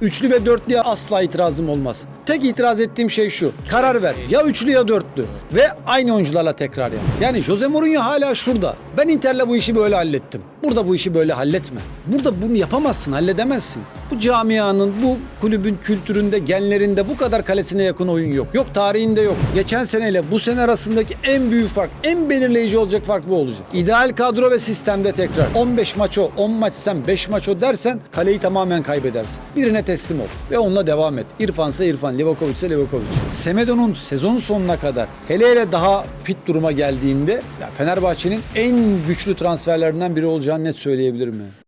üçlü ve dörtlüye asla itirazım olmaz. Tek itiraz ettiğim şey şu. Karar ver. Ya üçlü ya dörtlü. Ve aynı oyuncularla tekrar yap. Yani Jose Mourinho hala şurada. Ben Inter'le bu işi böyle hallettim. Burada bu işi böyle halletme. Burada bunu yapamazsın, halledemezsin. Bu camianın, bu kulübün kültüründe, genlerinde bu kadar kalesine yakın oyun yok. Yok tarihinde yok. Geçen seneyle bu sene arasındaki en büyük fark, en belirleyici olacak fark bu olacak. İdeal kadro ve sistemde tekrar. 15 maç o, 10 maç sen, 5 maç o dersen kaleyi tamamen kaybedersin. Birine teslim ol ve onunla devam et. İrfansa İrfan, Livakovic ise Livakovic. Semedo'nun sezon sonuna kadar hele hele daha fit duruma geldiğinde Fenerbahçe'nin en güçlü transferlerinden biri olacağını net söyleyebilirim yani.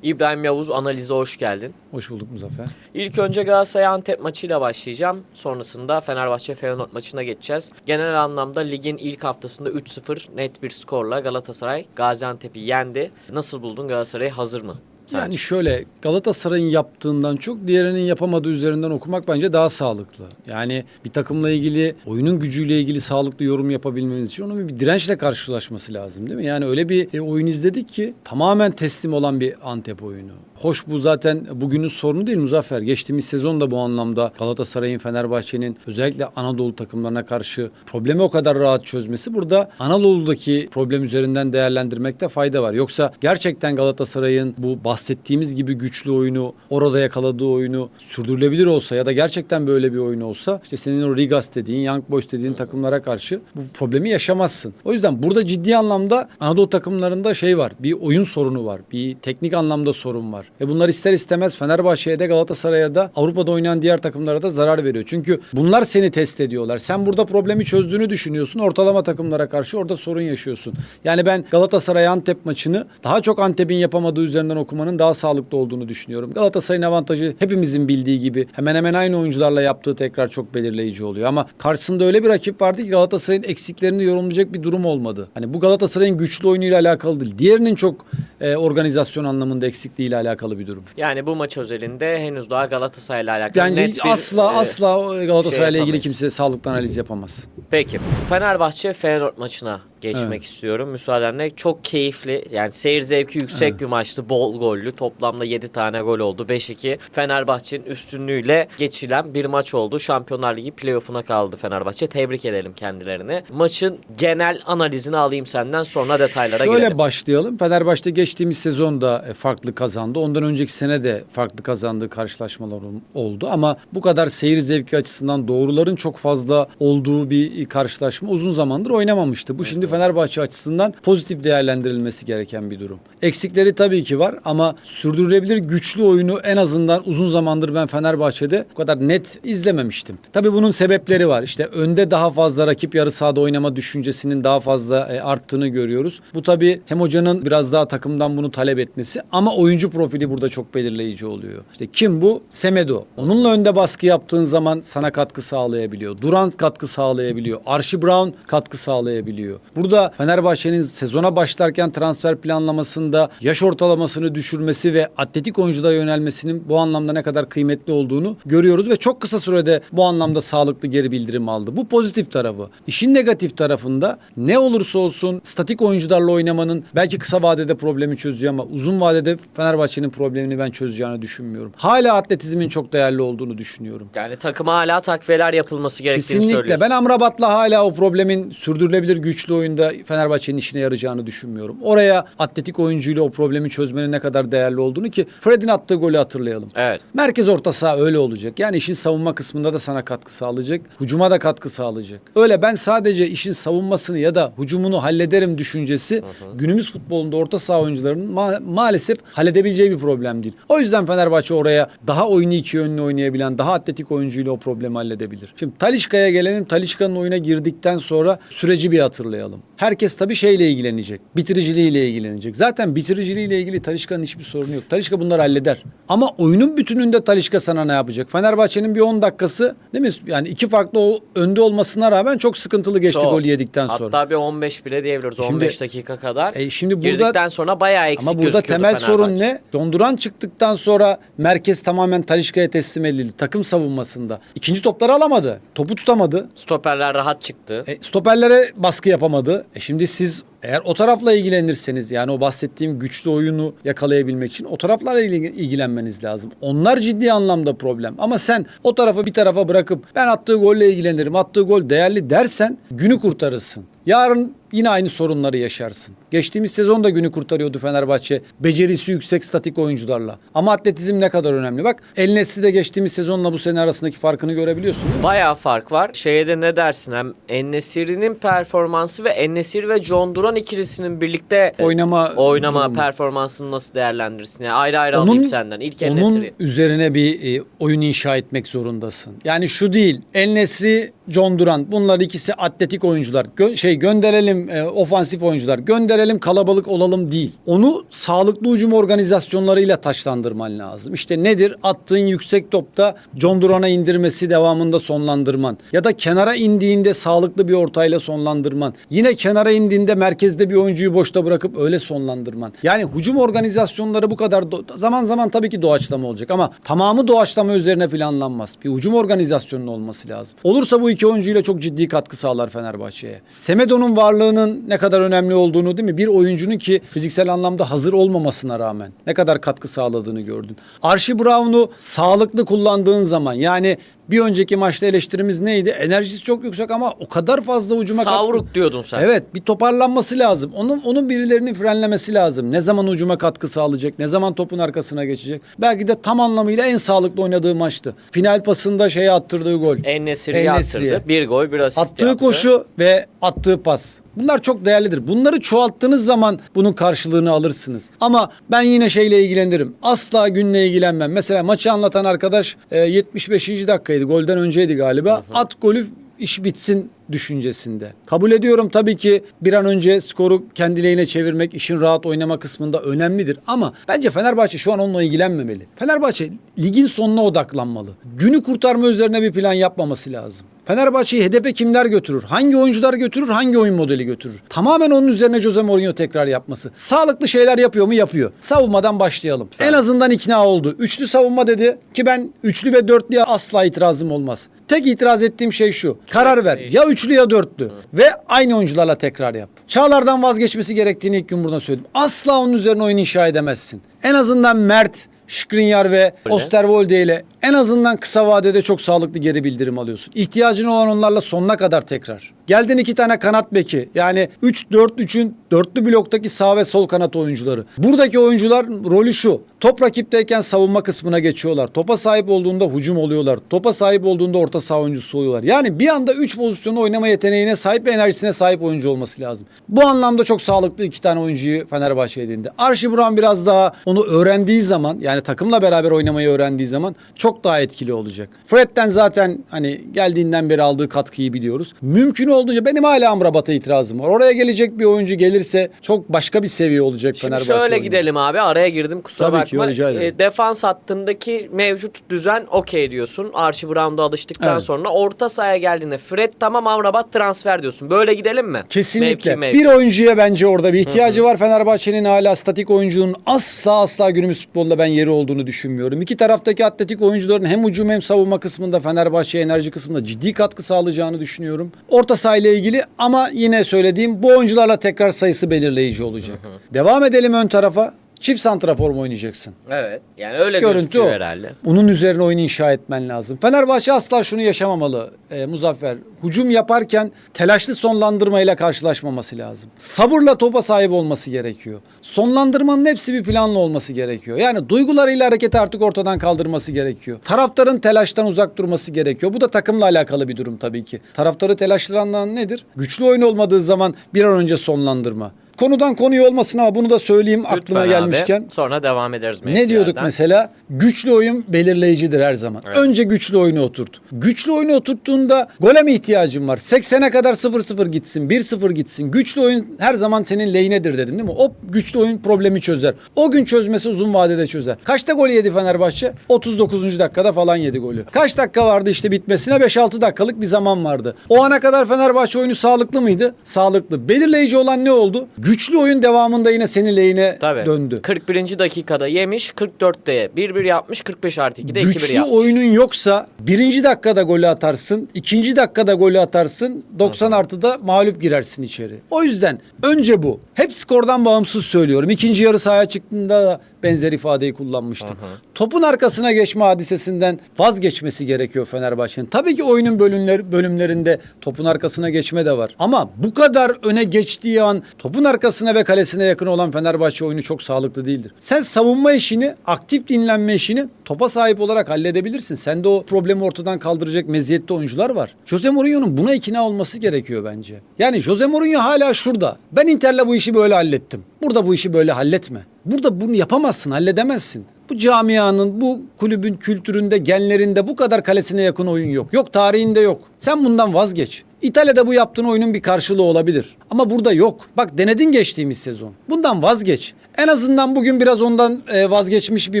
İbrahim Yavuz analize hoş geldin. Hoş bulduk Muzaffer. İlk önce Galatasaray Antep maçıyla başlayacağım. Sonrasında Fenerbahçe Feyenoord maçına geçeceğiz. Genel anlamda ligin ilk haftasında 3-0 net bir skorla Galatasaray Gaziantep'i yendi. Nasıl buldun Galatasaray hazır mı? Sence? Yani şöyle Galatasaray'ın yaptığından çok diğerinin yapamadığı üzerinden okumak bence daha sağlıklı. Yani bir takımla ilgili oyunun gücüyle ilgili sağlıklı yorum yapabilmeniz için onun bir dirençle karşılaşması lazım değil mi? Yani öyle bir e, oyun izledik ki tamamen teslim olan bir Antep oyunu. Hoş bu zaten bugünün sorunu değil Muzaffer. Geçtiğimiz sezon da bu anlamda Galatasaray'ın, Fenerbahçe'nin özellikle Anadolu takımlarına karşı problemi o kadar rahat çözmesi burada Anadolu'daki problem üzerinden değerlendirmekte fayda var. Yoksa gerçekten Galatasaray'ın bu bahsettiğimiz gibi güçlü oyunu, orada yakaladığı oyunu sürdürülebilir olsa ya da gerçekten böyle bir oyun olsa işte senin o Rigas dediğin, Young Boys dediğin takımlara karşı bu problemi yaşamazsın. O yüzden burada ciddi anlamda Anadolu takımlarında şey var. Bir oyun sorunu var. Bir teknik anlamda sorun var. Ve bunlar ister istemez Fenerbahçe'ye de Galatasaray'a da Avrupa'da oynayan diğer takımlara da zarar veriyor. Çünkü bunlar seni test ediyorlar. Sen burada problemi çözdüğünü düşünüyorsun. Ortalama takımlara karşı orada sorun yaşıyorsun. Yani ben Galatasaray Antep maçını daha çok Antep'in yapamadığı üzerinden okumanın daha sağlıklı olduğunu düşünüyorum. Galatasaray'ın avantajı hepimizin bildiği gibi hemen hemen aynı oyuncularla yaptığı tekrar çok belirleyici oluyor. Ama karşısında öyle bir rakip vardı ki Galatasaray'ın eksiklerini yorumlayacak bir durum olmadı. Hani bu Galatasaray'ın güçlü oyunuyla alakalı değil. Diğerinin çok e, organizasyon anlamında eksikliğiyle alakalı bir durum. Yani bu maç özelinde henüz daha Galatasaray'la alakalı Bence net bir, asla e, asla Galatasaray'la şey ilgili kimse sağlıklı analiz yapamaz. Peki Fenerbahçe Feyenoord maçına geçmek Evet. istiyorum. Müsaadenle çok keyifli yani seyir zevki yüksek bir maçtı. Bol gollü. Toplamda 7 tane gol oldu. 5-2 Fenerbahçe'nin üstünlüğüyle geçilen bir maç oldu. Şampiyonlar Ligi playoff'una kaldı Fenerbahçe. Tebrik edelim kendilerini. Maçın genel analizini alayım senden sonra detaylara Şöyle girelim. başlayalım. Fenerbahçe geçtiğimiz sezonda e, farklı kazandı. Ondan önceki sene de farklı kazandığı karşılaşmalar ol- oldu. Ama bu kadar seyir zevki açısından doğruların çok fazla olduğu bir karşılaşma uzun zamandır oynamamıştı. Bu şimdi Fenerbahçe açısından pozitif değerlendirilmesi gereken bir durum. Eksikleri tabii ki var ama sürdürülebilir güçlü oyunu en azından uzun zamandır ben Fenerbahçe'de bu kadar net izlememiştim. Tabii bunun sebepleri var. İşte önde daha fazla rakip yarı sahada oynama düşüncesinin daha fazla e, arttığını görüyoruz. Bu tabii hem hocanın biraz daha takımdan bunu talep etmesi ama oyuncu profili burada çok belirleyici oluyor. İşte kim bu? Semedo. Onunla önde baskı yaptığın zaman sana katkı sağlayabiliyor. Duran katkı sağlayabiliyor. Archie Brown katkı sağlayabiliyor. Burada Fenerbahçe'nin sezona başlarken transfer planlamasında yaş ortalamasını düşürmesi ve atletik oyunculara yönelmesinin bu anlamda ne kadar kıymetli olduğunu görüyoruz ve çok kısa sürede bu anlamda sağlıklı geri bildirim aldı. Bu pozitif tarafı. İşin negatif tarafında ne olursa olsun statik oyuncularla oynamanın belki kısa vadede problemi çözüyor ama uzun vadede Fenerbahçe'nin problemini ben çözeceğini düşünmüyorum. Hala atletizmin çok değerli olduğunu düşünüyorum. Yani takıma hala takviyeler yapılması gerektiğini Kesinlikle. Ben Amrabat'la hala o problemin sürdürülebilir güçlü oyunda Fenerbahçe'nin işine yarayacağını düşünmüyorum. Oraya atletik oyuncuyla o problemi çözmenin ne kadar değerli olduğunu ki Fred'in attığı golü hatırlayalım. Evet. Merkez orta saha öyle olacak. Yani işin savunma kısmında da sana katkı sağlayacak. Hücuma da katkı sağlayacak. Öyle ben sadece işin savunmasını ya da hücumunu hallederim düşüncesi günümüz futbolunda orta saha oyuncularının ma- maalesef halledebileceği bir problem değil. O yüzden Fenerbahçe oraya daha oyunu iki yönlü oynayabilen, daha atletik oyuncuyla o problemi halledebilir. Şimdi Talişka'ya gelelim. Talişka'nın oyuna girdikten sonra süreci bir hatırlayalım. Herkes tabii şeyle ilgilenecek. Bitiriciliğiyle ilgilenecek. Zaten bitiriciliğiyle ilgili Talişka'nın hiçbir sorunu yok. Talişka bunları halleder. Ama oyunun bütününde Talişka sana ne yapacak? Fenerbahçe'nin bir 10 dakikası değil mi? Yani iki farklı önde olmasına rağmen çok sıkıntılı geçti Çok. gol yedikten sonra. Hatta bir 15 bile diyebiliriz. Şimdi- 15 dakika kadar. E şimdi burada- Girdikten sonra bayağı eksik Ama burada gözüküyordu temel sorun ne? Donduran çıktıktan sonra merkez tamamen Talişka'ya teslim edildi. Takım savunmasında. İkinci topları alamadı. Topu tutamadı. Stoperler rahat çıktı. E, stoperlere baskı yapamadı. E şimdi siz eğer o tarafla ilgilenirseniz yani o bahsettiğim güçlü oyunu yakalayabilmek için o taraflarla ilgi- ilgilenmeniz lazım. Onlar ciddi anlamda problem. Ama sen o tarafı bir tarafa bırakıp ben attığı golle ilgilenirim, attığı gol değerli dersen günü kurtarırsın. Yarın yine aynı sorunları yaşarsın. Geçtiğimiz sezon da günü kurtarıyordu Fenerbahçe. Becerisi yüksek statik oyuncularla. Ama atletizm ne kadar önemli. Bak El Nesri de geçtiğimiz sezonla bu sene arasındaki farkını görebiliyorsun. Bayağı fark var. Şeye de ne dersin hem Ennesiri'nin performansı ve Ennesiri ve John Duran ikilisinin birlikte Oynama oynama durumu. performansını nasıl değerlendirirsin? Yani ayrı ayrı Onun- alayım senden. İlk Onun Ennesiri. üzerine bir e, oyun inşa etmek zorundasın. Yani şu değil. El Nesri, John Duran bunlar ikisi atletik oyuncular. Gö- şey gönderelim e, ofansif oyuncular. Gönderelim kalabalık olalım değil. Onu sağlıklı hücum organizasyonlarıyla taşlandırman lazım. İşte nedir? Attığın yüksek topta John Duran'a indirmesi devamında sonlandırman. Ya da kenara indiğinde sağlıklı bir ortayla sonlandırman. Yine kenara indiğinde merkezde bir oyuncuyu boşta bırakıp öyle sonlandırman. Yani hücum organizasyonları bu kadar zaman zaman tabii ki doğaçlama olacak ama tamamı doğaçlama üzerine planlanmaz. Bir hücum organizasyonunun olması lazım. Olursa bu iki oyuncuyla çok ciddi katkı sağlar Fenerbahçe'ye. Semedo'nun varlığının ne kadar önemli olduğunu değil mi? Bir oyuncunun ki fiziksel anlamda hazır olmamasına rağmen ne kadar katkı sağladığını gördün. Archie Brown'u sağlıklı kullandığın zaman yani bir önceki maçta eleştirimiz neydi? Enerjisi çok yüksek ama o kadar fazla ucuma katkı- Savruk diyordun sen. Evet bir toparlanması lazım. Onun onun birilerinin frenlemesi lazım. Ne zaman ucuma katkı sağlayacak? Ne zaman topun arkasına geçecek? Belki de tam anlamıyla en sağlıklı oynadığı maçtı. Final pasında şeye attırdığı gol. Ennesiri'yi En-Nesyri'ye. attırdı. Bir gol bir asist Attığı yaptı. koşu ve attığı pas. Bunlar çok değerlidir. Bunları çoğalttığınız zaman bunun karşılığını alırsınız. Ama ben yine şeyle ilgilenirim. Asla günle ilgilenmem. Mesela maçı anlatan arkadaş e, 75. dakikaydı. Golden önceydi galiba. At golü iş bitsin düşüncesinde. Kabul ediyorum tabii ki bir an önce skoru kendi lehine çevirmek, işin rahat oynama kısmında önemlidir. Ama bence Fenerbahçe şu an onunla ilgilenmemeli. Fenerbahçe ligin sonuna odaklanmalı. Günü kurtarma üzerine bir plan yapmaması lazım. Fenerbahçe'yi hedefe kimler götürür? Hangi oyuncular götürür? Hangi oyun modeli götürür? Tamamen onun üzerine Jose Mourinho tekrar yapması. Sağlıklı şeyler yapıyor mu? Yapıyor. Savunmadan başlayalım. En azından ikna oldu. Üçlü savunma dedi ki ben üçlü ve dörtlüye asla itirazım olmaz. Tek itiraz ettiğim şey şu. Karar ver. Ya üçlü ya dörtlü. Ve aynı oyuncularla tekrar yap. Çağlar'dan vazgeçmesi gerektiğini ilk gün burada söyledim. Asla onun üzerine oyun inşa edemezsin. En azından Mert, Skriniar ve. Osterwolde ile en azından kısa vadede çok sağlıklı geri bildirim alıyorsun. İhtiyacın olan onlarla sonuna kadar tekrar. Geldin iki tane kanat beki. Yani 3-4-3'ün dörtlü bloktaki sağ ve sol kanat oyuncuları. Buradaki oyuncular rolü şu. Top rakipteyken savunma kısmına geçiyorlar. Topa sahip olduğunda hücum oluyorlar. Topa sahip olduğunda orta saha oyuncusu oluyorlar. Yani bir anda 3 pozisyonu oynama yeteneğine sahip ve enerjisine sahip oyuncu olması lazım. Bu anlamda çok sağlıklı iki tane oyuncuyu Fenerbahçe edindi. Archie Brown biraz daha onu öğrendiği zaman yani takımla beraber oynamayı öğrendiği zaman çok daha etkili olacak. Fred'den zaten hani geldiğinden beri aldığı katkıyı biliyoruz. Mümkün olduğunca benim hala Amrabat'a itirazım var. Oraya gelecek bir oyuncu gelirse çok başka bir seviye olacak Şimdi Fenerbahçe. şöyle oyunu. gidelim abi araya girdim kusura Tabii ki, bakma. rica ederim. E, defans hattındaki mevcut düzen okey diyorsun. Archie Brown'da alıştıktan Evet. sonra orta sahaya geldiğinde Fred tamam Amrabat transfer diyorsun. Böyle gidelim mi? Kesinlikle. Mevki mevki. Bir oyuncuya bence orada bir ihtiyacı var. Fenerbahçe'nin hala statik oyuncunun asla asla günümüz futbolunda ben yeri olduğunu düşünmüyorum. İki taraftaki atletik oyuncuların hem hücum hem savunma kısmında Fenerbahçe enerji kısmında ciddi katkı sağlayacağını düşünüyorum. Orta saha ile ilgili ama yine söylediğim bu oyuncularla tekrar sayısı belirleyici olacak. Devam edelim ön tarafa. Çift santrafor mu oynayacaksın? Evet. Yani öyle Görüntü gözüküyor o. herhalde. Bunun üzerine oyun inşa etmen lazım. Fenerbahçe asla şunu yaşamamalı e, Muzaffer. Hücum yaparken telaşlı sonlandırmayla karşılaşmaması lazım. Sabırla topa sahip olması gerekiyor. Sonlandırmanın hepsi bir planlı olması gerekiyor. Yani duygularıyla hareketi artık ortadan kaldırması gerekiyor. Taraftarın telaştan uzak durması gerekiyor. Bu da takımla alakalı bir durum tabii ki. Taraftarı telaşlandıran nedir? Güçlü oyun olmadığı zaman bir an önce sonlandırma. Konudan konuya olmasın ama bunu da söyleyeyim aklıma Lütfen abi. gelmişken. Sonra devam ederiz Ne diyorduk mevkilerden. mesela? Güçlü oyun belirleyicidir her zaman. Evet. Önce güçlü oyunu oturt. Güçlü oyunu oturttuğunda gole mi ihtiyacın var? 80'e kadar 0-0 gitsin, 1-0 gitsin. Güçlü oyun her zaman senin lehinedir dedim değil mi? O güçlü oyun problemi çözer. O gün çözmesi uzun vadede çözer. Kaçta gol yedi Fenerbahçe? 39. dakikada falan yedi golü. Kaç dakika vardı işte bitmesine? 5-6 dakikalık bir zaman vardı. O ana kadar Fenerbahçe oyunu sağlıklı mıydı? Sağlıklı. Belirleyici olan ne oldu? Güçlü oyun devamında yine senin lehine Tabii. döndü. 41. dakikada yemiş, 44'te 1-1 yapmış, 45 artı 2'de 2-1 Güçlü yapmış. oyunun yoksa birinci dakikada golü atarsın, ikinci dakikada golü atarsın, 90 artıda mağlup girersin içeri. O yüzden önce bu. Hep skordan bağımsız söylüyorum. İkinci yarı sahaya çıktığında da benzer ifadeyi kullanmıştım. Topun arkasına geçme hadisesinden vazgeçmesi gerekiyor Fenerbahçe'nin. Tabii ki oyunun bölümler, bölümlerinde topun arkasına geçme de var. Ama bu kadar öne geçtiği an topun arkasına ve kalesine yakın olan Fenerbahçe oyunu çok sağlıklı değildir. Sen savunma işini, aktif dinlenme işini topa sahip olarak halledebilirsin. Sende o problemi ortadan kaldıracak meziyette oyuncular var. Jose Mourinho'nun buna ikna olması gerekiyor bence. Yani Jose Mourinho hala şurada. Ben Inter'le bu işi böyle hallettim. Burada bu işi böyle halletme. Burada bunu yapamazsın, halledemezsin. Bu camianın, bu kulübün kültüründe, genlerinde bu kadar kalesine yakın oyun yok. Yok tarihinde yok. Sen bundan vazgeç. İtalya'da bu yaptığın oyunun bir karşılığı olabilir. Ama burada yok. Bak denedin geçtiğimiz sezon. Bundan vazgeç. En azından bugün biraz ondan e, vazgeçmiş bir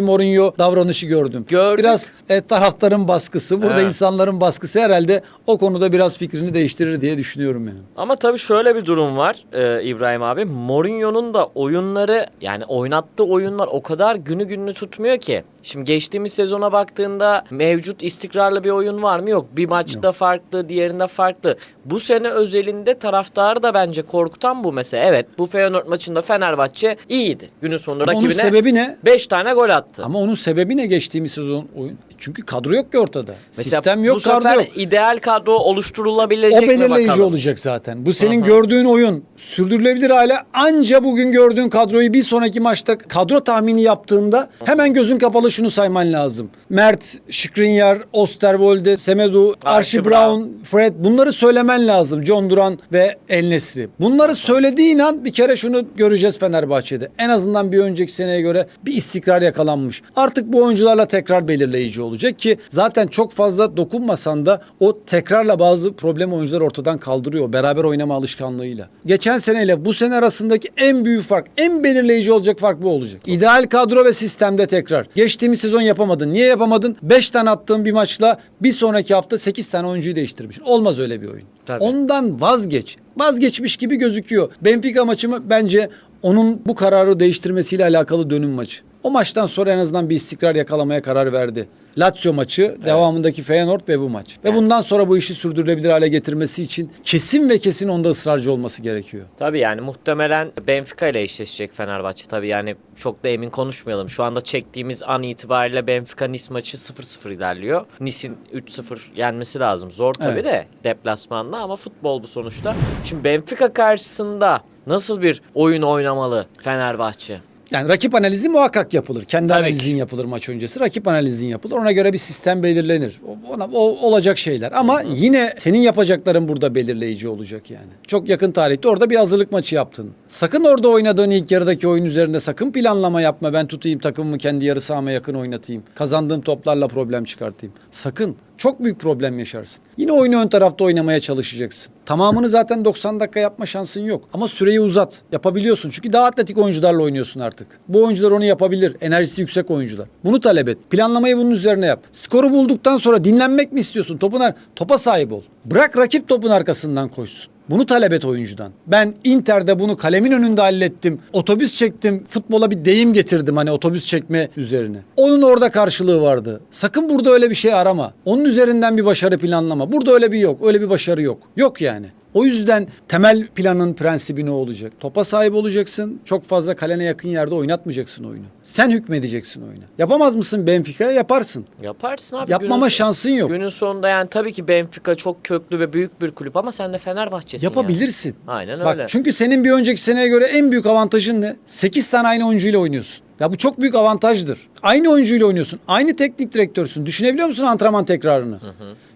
Mourinho davranışı gördüm. Gördük. Biraz e, taraftarın baskısı, burada Evet. insanların baskısı herhalde o konuda biraz fikrini değiştirir diye düşünüyorum yani. Ama tabii şöyle bir durum var e, İbrahim abi. Mourinho'nun da oyunları yani oynattığı oyunlar o kadar günü gününü tutmuyor ki. Şimdi geçtiğimiz sezona baktığında mevcut istikrarlı bir oyun var mı? Yok. Bir maçta farklı, diğerinde farklı. Bu sene özelinde taraftarı da bence korkutan bu mesela. Evet bu Feyenoord maçında Fenerbahçe iyiydi. Günün sonunda Ama onun rakibine sebebi ne? 5 tane gol attı. Ama onun sebebi ne geçtiğimiz sezon oyun? Çünkü kadro yok ki ortada. Mesela Sistem yok, bu kadro sefer yok. ideal kadro oluşturulabilecek O mi belirleyici bakalım? olacak zaten. Bu senin gördüğün oyun sürdürülebilir hale anca bugün gördüğün kadroyu bir sonraki maçta kadro tahmini yaptığında hemen gözün kapalı şunu sayman lazım. Mert, Skriniar, Osterwolde, Semedo, Archie Brown. Fred bunları söylemen lazım. John Duran ve El Nesri. Bunları söylediğin an bir kere şunu göreceğiz Fenerbahçe'de. En azından bir önceki seneye göre bir istikrar yakalanmış. Artık bu oyuncularla tekrar belirleyici olacak ki zaten çok fazla dokunmasan da o tekrarla bazı problem oyuncular ortadan kaldırıyor. Beraber oynama alışkanlığıyla. Geçen seneyle bu sene arasındaki en büyük fark, en belirleyici olacak fark bu olacak. İdeal kadro ve sistemde tekrar. Geçtiğimiz sezon yapamadın. Niye yapamadın? 5 tane attığın bir maçla bir sonraki hafta 8 tane oyuncuyu değiştirmişsin. Olmaz öyle bir oyun. Tabii. Ondan vazgeç. Vazgeçmiş gibi gözüküyor. Benfica maçı mı bence onun bu kararı değiştirmesiyle alakalı dönüm maçı. O maçtan sonra en azından bir istikrar yakalamaya karar verdi. Lazio maçı, devamındaki Feyenoord ve bu maç. Ve bundan sonra bu işi sürdürülebilir hale getirmesi için kesin ve kesin onda ısrarcı olması gerekiyor. Tabii yani muhtemelen Benfica ile eşleşecek Fenerbahçe. Tabii yani çok da emin konuşmayalım. Şu anda çektiğimiz an itibariyle Benfica Nice maçı 0-0 ilerliyor. Nice'in 3-0 yenmesi lazım. Zor tabii Evet. de deplasmanda ama futbol bu sonuçta. Şimdi Benfica karşısında nasıl bir oyun oynamalı Fenerbahçe? Yani rakip analizi muhakkak yapılır. Kendi Tabii analizin ki. yapılır maç öncesi. Rakip analizin yapılır. Ona göre bir sistem belirlenir. Ona, o olacak şeyler. Ama yine senin yapacakların burada belirleyici olacak yani. Çok yakın tarihte orada bir hazırlık maçı yaptın. Sakın orada oynadığın ilk yarıdaki oyun üzerinde sakın planlama yapma. Ben tutayım takımımı kendi yarı sahama yakın oynatayım. Kazandığım toplarla problem çıkartayım. Sakın. Çok büyük problem yaşarsın. Yine oyunu ön tarafta oynamaya çalışacaksın. Tamamını zaten 90 dakika yapma şansın yok. Ama süreyi uzat. Yapabiliyorsun. Çünkü daha atletik oyuncularla oynuyorsun artık. Bu oyuncular onu yapabilir. Enerjisi yüksek oyuncular. Bunu talep et. Planlamayı bunun üzerine yap. Skoru bulduktan sonra dinlenmek mi istiyorsun? Topun topa sahip ol. Bırak rakip topun arkasından koşsun. Bunu talep et oyuncudan. Ben Inter'de bunu kalemin önünde hallettim. Otobüs çektim. Futbola bir deyim getirdim hani otobüs çekme üzerine. Onun orada karşılığı vardı. Sakın burada öyle bir şey arama. Onun üzerinden bir başarı planlama. Burada öyle bir yok. Öyle bir başarı yok. Yok yani. O yüzden temel planın prensibi ne olacak? Topa sahip olacaksın. Çok fazla kalene yakın yerde oynatmayacaksın oyunu. Sen hükmedeceksin oyuna. Yapamaz mısın Benfica'ya? Yaparsın. Yaparsın abi. Yapmama günün- şansın yok. Günün sonunda yani tabii ki Benfica çok köklü ve büyük bir kulüp ama sen de Fenerbahçe'sin yani. Yapabilirsin. Aynen Bak öyle. çünkü senin bir önceki seneye göre en büyük avantajın ne? 8 tane aynı oyuncuyla oynuyorsun. Ya bu çok büyük avantajdır. Aynı oyuncuyla oynuyorsun. Aynı teknik direktörsün. Düşünebiliyor musun antrenman tekrarını?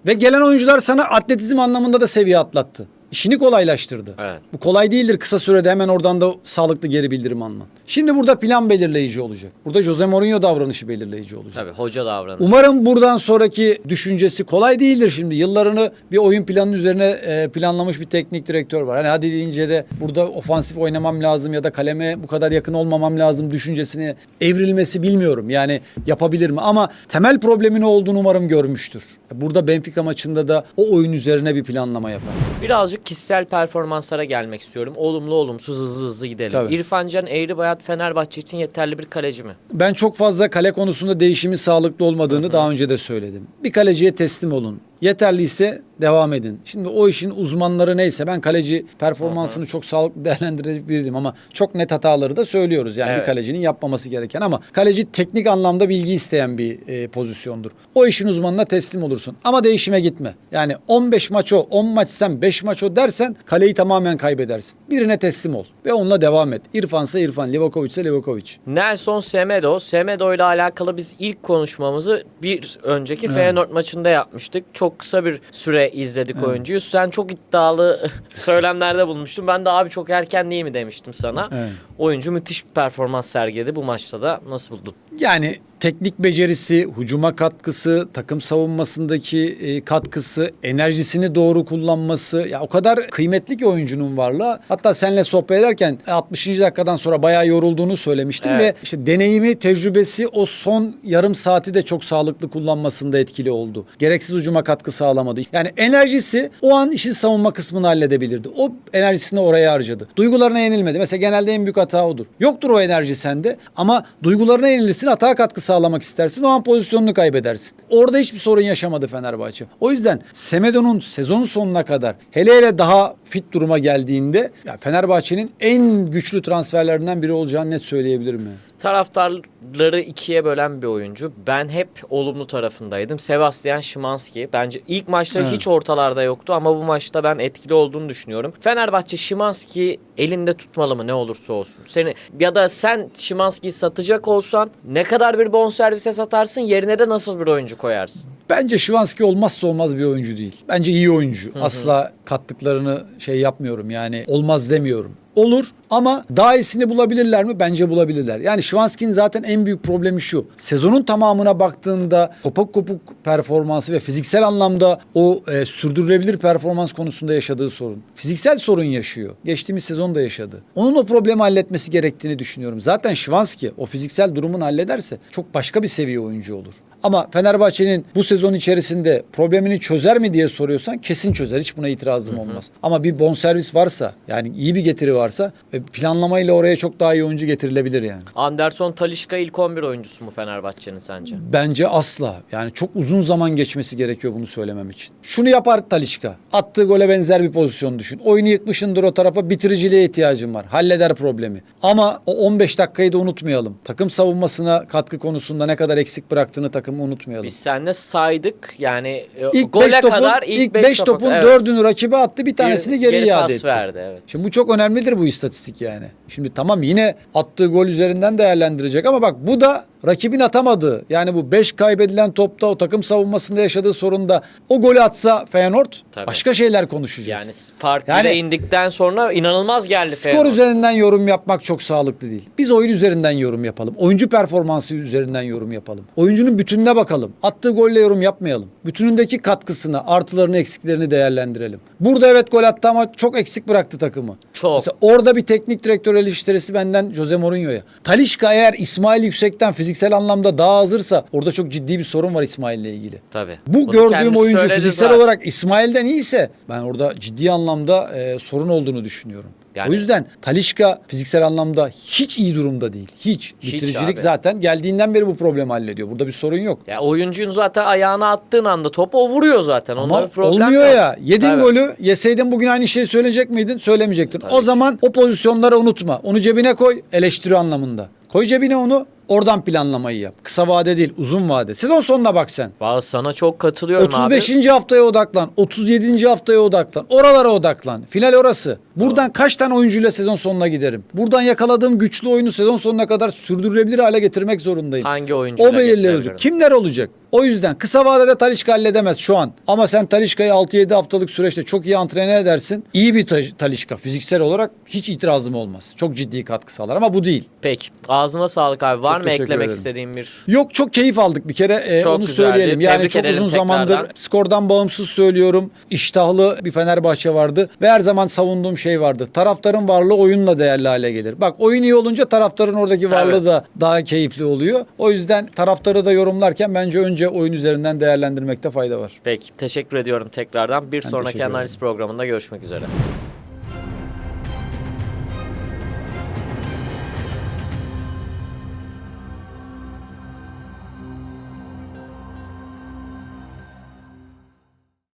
Ve gelen oyuncular sana atletizm anlamında da seviye atlattı. İşini kolaylaştırdı. Evet. Bu kolay değildir kısa sürede hemen oradan da sağlıklı geri bildirim alman. Şimdi burada plan belirleyici olacak. Burada Jose Mourinho davranışı belirleyici olacak. Tabii hoca davranışı. Umarım buradan sonraki düşüncesi kolay değildir şimdi. Yıllarını bir oyun planının üzerine e, planlamış bir teknik direktör var. Hani hadi deyince de burada ofansif oynamam lazım ya da kaleme bu kadar yakın olmamam lazım düşüncesine evrilmesi bilmiyorum. Yani yapabilir mi? Ama temel problemi ne olduğunu umarım görmüştür. Burada Benfica maçında da o oyun üzerine bir planlama yapar. Birazcık kişisel performanslara gelmek istiyorum. Olumlu olumsuz hızlı hızlı gidelim. Tabii. İrfan Can Eğribayat Fenerbahçe için yeterli bir kaleci mi? Ben çok fazla kale konusunda değişimin sağlıklı olmadığını daha önce de söyledim. Bir kaleciye teslim olun. Yeterliyse devam edin. Şimdi o işin uzmanları neyse ben kaleci performansını çok sağlıklı değerlendirebilirdim ama çok net hataları da söylüyoruz. Yani bir Evet. kalecinin yapmaması gereken ama kaleci teknik anlamda bilgi isteyen bir e, pozisyondur. O işin uzmanına teslim olursun ama değişime gitme. Yani 15 maç o, 10 maç sen, 5 maç o dersen kaleyi tamamen kaybedersin. Birine teslim ol ve onunla devam et. İrfansa İrfan, Livakovic ise Livakovic. Nelson Semedo. Semedo ile alakalı biz ilk konuşmamızı bir önceki Feyenoord maçında yapmıştık. Çok kısa bir süre izledik oyuncuyu. Sen çok iddialı söylemlerde bulmuştun. Ben de abi çok erken değil mi demiştim sana. Evet. Oyuncu müthiş bir performans sergiledi bu maçta da. Nasıl buldun? Yani teknik becerisi, hücuma katkısı, takım savunmasındaki e, katkısı, enerjisini doğru kullanması ya o kadar kıymetli ki oyuncunun varlığı. Hatta seninle sohbet ederken 60. dakikadan sonra bayağı yorulduğunu söylemiştim Evet. ve işte deneyimi, tecrübesi o son yarım saati de çok sağlıklı kullanmasında etkili oldu. Gereksiz hücuma katkı sağlamadı. Yani enerjisi o an işin savunma kısmını halledebilirdi. O enerjisini oraya harcadı. Duygularına yenilmedi. Mesela genelde en büyük hata odur. Yoktur o enerji sende ama duygularına yenilirsin, hata katkı sağlamak istersin. O an pozisyonunu kaybedersin. Orada hiçbir sorun yaşamadı Fenerbahçe. O yüzden Semedo'nun sezonun sonuna kadar hele hele daha fit duruma geldiğinde Fenerbahçe'nin en güçlü transferlerinden biri olacağını net söyleyebilirim yani. Taraftarları ikiye bölen bir oyuncu. Ben hep olumlu tarafındaydım. Sebastian Szymanski. Bence ilk maçta Evet. hiç ortalarda yoktu ama bu maçta ben etkili olduğunu düşünüyorum. Fenerbahçe Szymanski'yi elinde tutmalı mı ne olursa olsun. Seni ya da sen Szymanski'yi satacak olsan ne kadar bir bonservise satarsın yerine de nasıl bir oyuncu koyarsın? Bence Şivanski olmazsa olmaz bir oyuncu değil. Bence iyi oyuncu. Asla kattıklarını şey yapmıyorum yani olmaz demiyorum. Olur ama daha iyisini bulabilirler mi? Bence bulabilirler. Yani Şivanski'nin zaten en büyük problemi şu. Sezonun tamamına baktığında kopuk kopuk performansı ve fiziksel anlamda o e, sürdürülebilir performans konusunda yaşadığı sorun. Fiziksel sorun yaşıyor. Geçtiğimiz sezon da yaşadı. Onun o problemi halletmesi gerektiğini düşünüyorum. Zaten Şivanski o fiziksel durumunu hallederse çok başka bir seviye oyuncu olur. Ama Fenerbahçe'nin bu sezon içerisinde problemini çözer mi diye soruyorsan kesin çözer. Hiç buna itirazım olmaz. Ama bir bonservis varsa yani iyi bir getiri varsa ve planlamayla oraya çok daha iyi oyuncu getirilebilir yani. Anderson Talişka ilk 11 oyuncusu mu Fenerbahçe'nin sence? Bence asla. Yani çok uzun zaman geçmesi gerekiyor bunu söylemem için. Şunu yapar Talişka. Attığı gole benzer bir pozisyon düşün. Oyunu yıkmışındır o tarafa bitiriciliğe ihtiyacın var. Halleder problemi. Ama o 15 dakikayı da unutmayalım. Takım savunmasına katkı konusunda ne kadar eksik bıraktığını takımı unutmayalım. Biz seninle saydık yani e, İlk gole 5 topun, kadar ilk beş 5 topa- topun evet. 4'ünü rakibe attı, bir tanesini geri, geri iade etti. verdi, evet. Şimdi bu çok önemlidir bu istatistik yani. Şimdi tamam yine attığı gol üzerinden değerlendirecek ama bak bu da rakibin atamadığı. Yani bu 5 kaybedilen topta o takım savunmasında yaşadığı sorunda o golü atsa Feyenoord Tabii. başka şeyler konuşacağız. Yani fark Yani- indikten sonra inanılmaz geldi Skor Feyenoord. üzerinden yorum yapmak çok sağlıklı değil. Biz oyun üzerinden yorum yapalım. Oyuncu performansı üzerinden yorum yapalım. Oyuncunun bütününe bakalım. Attığı golle yorum yapmayalım. Bütünündeki katkısını, artılarını, eksiklerini değerlendirelim. Burada evet gol attı ama çok eksik bıraktı takımı. Çok. Mesela orada bir teknik direktör eleştirisi benden Jose Mourinho'ya. Talişka eğer İsmail Yüksek'ten fiziksel anlamda daha hazırsa orada çok ciddi bir sorun var İsmail'le ilgili. Tabii. Bu Bunu gördüğüm oyuncu fiziksel zaten. olarak İsmail'den iyiyse ben orada ciddi anlamda e, sorun olduğunu düşünüyorum. Yani- o yüzden Talişka fiziksel anlamda hiç iyi durumda değil. Hiç. Hiç Bitiricilik abi. zaten geldiğinden beri bu problemi hallediyor. Burada bir sorun yok. Ya oyuncunun zaten ayağına attığın anda topu o vuruyor zaten. Onda Ama bir problem olmuyor yok. ya. Yedin Tabii. golü yeseydin bugün aynı şeyi söyleyecek miydin? Söylemeyecektin. Tabii o ki. zaman o pozisyonları unutma. Onu cebine koy eleştiri anlamında. Koy cebine onu oradan planlamayı yap. Kısa vade değil uzun vade. Sezon sonuna bak sen. Vallahi sana çok katılıyorum 35. abi. haftaya odaklan. 37. haftaya odaklan. Oralara odaklan. Final orası. Buradan kaç tane oyuncuyla sezon sonuna giderim? Buradan yakaladığım güçlü oyunu sezon sonuna kadar sürdürülebilir hale getirmek zorundayım. Hangi oyuncuyla O olacak. Kimler olacak? O yüzden kısa vadede Talişka halledemez şu an. Ama sen Talişka'yı 6-7 haftalık süreçte çok iyi antrene edersin. İyi bir ta- Talişka fiziksel olarak hiç itirazım olmaz. Çok ciddi katkı sağlar ama bu değil. Peki. Ağzına sağlık abi. Var mı teşekkür eklemek ederim. istediğin bir Yok çok keyif aldık bir kere e, Çok onu güzeldi. söyleyelim. Yani Tebrik çok edelim uzun zamandır tekrardan. skordan bağımsız söylüyorum. İştahlı bir Fenerbahçe vardı ve her zaman savunduğum şey vardı. Taraftarın varlığı oyunla değerli hale gelir. Bak oyun iyi olunca taraftarın oradaki varlığı da daha keyifli oluyor. O yüzden taraftarı da yorumlarken bence önce oyun üzerinden değerlendirmekte fayda var. Peki teşekkür ediyorum tekrardan. Bir sonraki teşekkür analiz programında görüşmek üzere.